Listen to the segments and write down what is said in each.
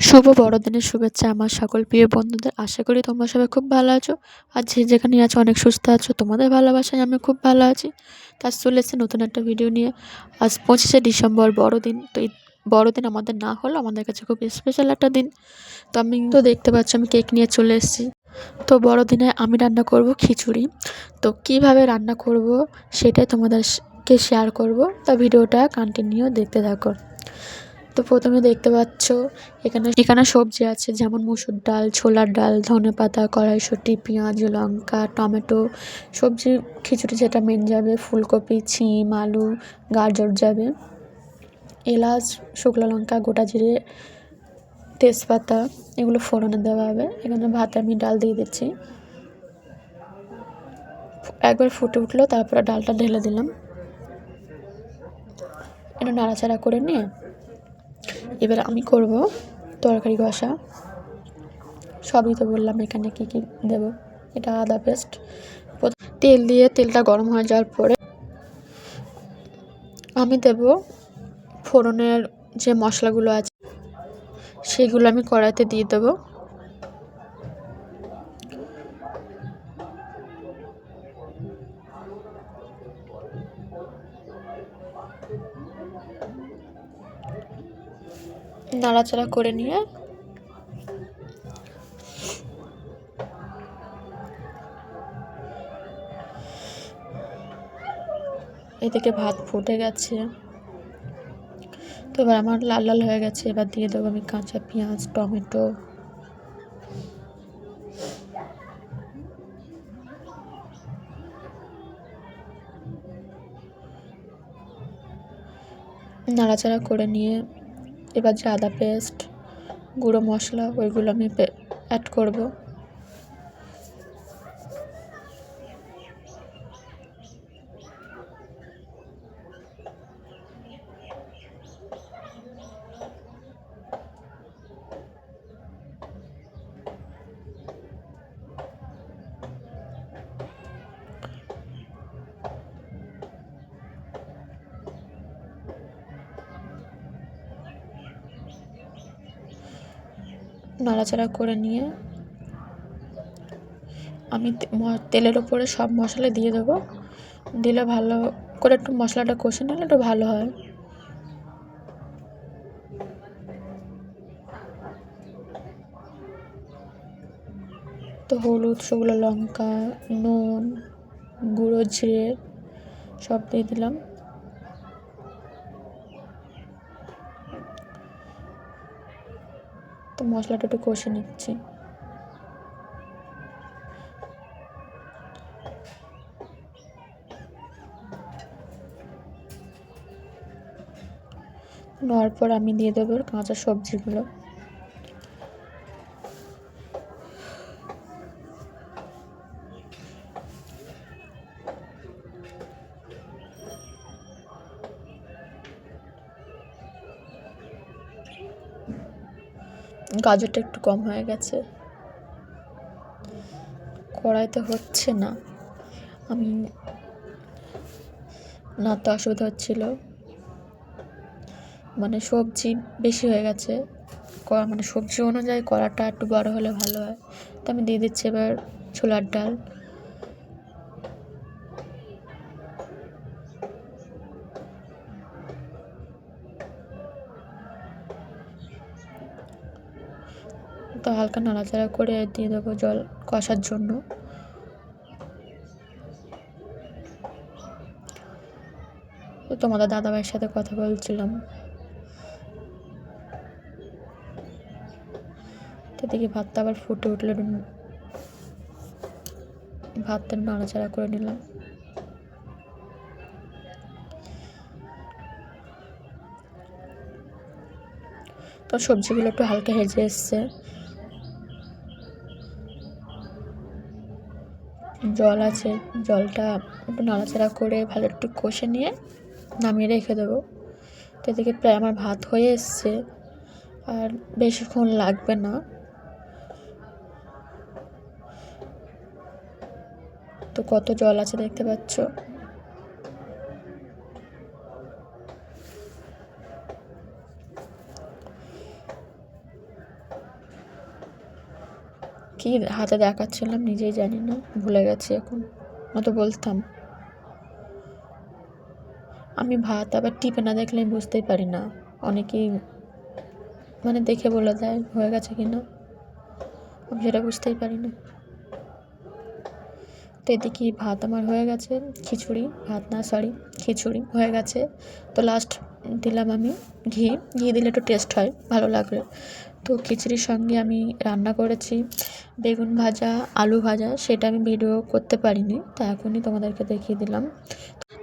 শুভ বড়দিনের শুভেচ্ছা আমার সকল প্রিয় বন্ধুদের। আশা করি তোমরা সবাই খুব ভালো আছো। আর যে যেখানে আছো, অনেক সুস্থ আছো। তোমাদের ভালোবাসায় আমি খুব ভালো আছি। তার চলে এসেছে নতুন একটা ভিডিও নিয়ে। আজ পঁচিশে ডিসেম্বর বড়দিন। তো এই বড়দিন আমাদের না হলেও আমাদের কাছে খুব স্পেশাল একটা দিন। তো আমি তো দেখতে পাচ্ছ, আমি কেক নিয়ে চলে এসেছি। তো বড়দিনে আমি রান্না করব খিচুড়ি। তো কীভাবে রান্না করব সেটাই তোমাদেরকে শেয়ার করব। তা ভিডিওটা কন্টিনিউ দেখতে থাকো। তো প্রথমে দেখতে পাচ্ছ এখানে এখানে সবজি আছে, যেমন মুসুর ডাল, ছোলার ডাল, ধনে পাতা, কড়াইশুঁটি, পেঁয়াজ, লঙ্কা, টমেটো, সবজি, খিচুড়ি যেটা মেন যাবে, ফুলকপি, ছিম, আলু, গাজর যাবে। এলাচ, শুকনো লঙ্কা, গোটা জিরে, তেজপাতা, এগুলো ফোড়নে দেওয়া হবে। এখানে ভাতে আমি ডাল দিয়ে দিচ্ছি। একবার ফুটে উঠল, তারপরে ডালটা ঢেলে দিলাম। এটা নাড়াচাড়া করে নিয়ে এবার আমি করব তরকারি কষা। সবই তো বললাম এখানে কী কী দেব। এটা আদা পেস্ট। তেল দিয়ে তেলটা গরম হয়ে যাওয়ার পরে আমি দেব ফোড়নের যে মশলাগুলো আছে, সেগুলো আমি কড়াইতে দিয়ে দেবো। নাড়াচাড়া করে নিয়ে এদিকে ভাত ফুটে গেছে। তো এবার আমার লাল লাল হয়ে গেছে। এবার দিয়ে দেবো আমি কাঁচা পেঁয়াজ, টমেটো। নাড়াচাড়া করে নিয়ে এবার যে আদা পেস্ট গুঁড়ো মশলা ওইগুলো আমি অ্যাড করব। নাড়াচাড়া করে নিয়ে আমি তেলের ওপরে সব মশলা দিয়ে দেবো। দিলে ভালো করে একটু মশলাটা কষে নিলে একটু ভালো হয়। তো হলুদ, শুকনো লঙ্কা, নুন, গুঁড়ো, জিরে সব দিয়ে দিলাম। মশলাটা একটু কষে নিচ্ছি। নেওয়ার পর আমি দিয়ে দেবো কাঁচা সবজিগুলো। গাজরটা একটু কম হয়ে গেছে। কড়াইতে হচ্ছে না। আমি না তো অসুবিধা হচ্ছিল। মানে সবজি বেশি হয়ে গেছে। মানে সবজি অনুযায়ী কড়াটা একটু বড় হলে ভালো হয়। তো আমি দিয়ে দিচ্ছি এবার ছোলার ডাল। তো হালকা নাড়াচাড়া করে দিয়ে দেবো জল কষার জন্য। তো তোমাদের দাদাভাইয়ের সাথে কথা বলছিলাম। তো দেখি ভাতটা আবার ফুটে উঠলে। ভাতটা নাড়াচাড়া করে নিলাম। তো সবজিগুলো একটু হালকা হেজে এসছে। জল আছে, জলটা একটু নাড়াচাড়া করে ভালো একটু কষে নিয়ে নামিয়ে রেখে দেবো। তো এদিকে প্রায় আমার ভাত হয়ে এসছে, আর বেশিক্ষণ লাগবে না। তো কত জল আছে দেখতে পাচ্ছ? কী হাতে দেখাচ্ছিলাম নিজেই জানি না, ভুলে গেছি এখন। অত বলতাম। আমি ভাত আবার টিপে না দেখলে আমি বুঝতেই পারি না। অনেকেই মানে দেখে বলে দেয়, হয়ে গেছে কি না? আমি সেটা বুঝতেই পারি না। তো এদিকে ভাত আমার হয়ে গেছে? খিচুড়ি, ভাত না সরি খিচুড়ি হয়ে গেছে। তো লাস্ট দিলাম আমি ঘি। ঘি দিলে একটু টেস্ট হয়, ভালো লাগবে। তো খিচুড়ির সঙ্গে আমি রান্না করেছি বেগুন ভাজা, আলু ভাজা, সেটা আমি ভিডিও করতে পারিনি, তা এখনই তোমাদেরকে দেখিয়ে দিলাম।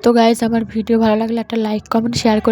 তো গাইজ আমার ভিডিও ভালো লাগলে একটা লাইক কমেন্ট শেয়ার করে